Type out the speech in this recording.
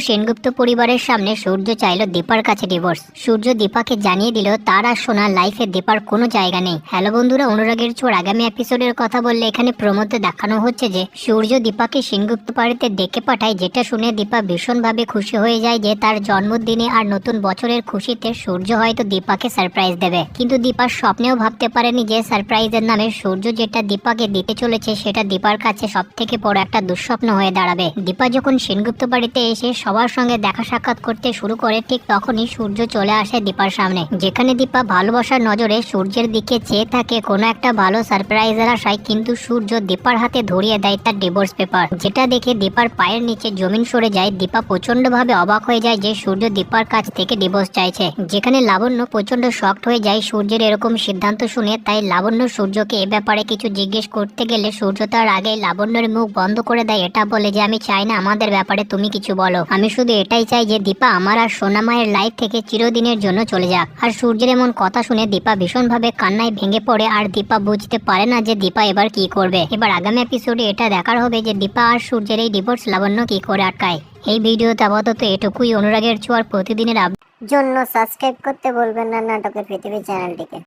সেনগুপ্ত পরিবারের সামনে সূর্য চাইল দীপার কাছে ডিভোর্স সূর্য দীপাকে জানিয়ে দিল, তার আর সোনার লাইফে দীপার কোনো জায়গা নেই। হ্যালো বন্ধুরা, অনুরাগের চোর আগামী এপিসোডের কথা বললে এখানে প্রমোতে দেখানো হচ্ছে যে, সূর্য দীপাকে সেনগুপ্ত বাড়িতে ডেকে পাঠায়। যেটা শুনে দীপা ভীষণভাবে খুশি হয়ে যায় যে, তার জন্মদিনে আর নতুন বছরের খুশিতে সূর্য হয়তো দীপাকে সারপ্রাইজ দেবে। কিন্তু দীপার স্বপ্নেও ভাবতে পারেনি যে সারপ্রাইজের নামে সূর্য যেটা দীপাকে দিতে চলেছে, সেটা দীপার কাছে সব থেকে বড় একটা দুঃস্বপ্ন হয়ে দাঁড়াবে। দীপা যখন সেনগুপ্ত বাড়িতে এসে সবার সঙ্গে দেখা সাক্ষাৎ করতে শুরু করে, ঠিক তখনই সূর্য চলে আসে দীপার সামনে। যেখানে দীপা ভালোবাসার নজরে সূর্যের দিকে চেয়ে থাকে, কোনো একটা ভালো সারপ্রাইজের আশায় কিন্তু সূর্য দীপার হাতে ধরিয়ে দেয় তার ডিভোর্স পেপার যেটা দেখে দীপার পায়ের নিচে জমিন সরে যায়, দীপা প্রচণ্ড ভাবে অবাক হয়ে যায় যে সূর্য দীপার কাছ থেকে ডিভোর্স চাইছে। যেখানে লাবণ্য প্রচণ্ড শক্ট হয়ে যায় সূর্যের এরকম সিদ্ধান্ত শুনে, তাই লাবণ্য সূর্যকে এ ব্যাপারে কিছু জিজ্ঞেস করতে গেলে সূর্য তার আগে লাবণ্যের মুখ বন্ধ করে দেয়, এটা বলে যে আমি চাই না, আমাদের ব্যাপারে তুমি কিছু বলো। আমি শুধু এটাই চাই যে দীপা আমার আর সোনা মায়ের লাইফ থেকে চিরদিনের জন্য চলে যাক। আর সূর্যের এমন কথা শুনে দীপা ভীষণভাবে কান্নায় ভেঙে পড়ে আর দীপা বুঝতে পারে না যে দীপা এবার কি করবে। এবার আগামী এপিসোডে এটা দেখার হবে যে দীপা আর সূর্যের এই ডিভোর্স লাবণ্য কি করে আটকায়। এই ভিডিওতে আপাতত এটুকুই, অনুরাগের ছোঁয়ার প্রতিদিনের জন্য সাবস্ক্রাইব করতে বলবেন না নাটকের পৃথিবী চ্যানেলটিকে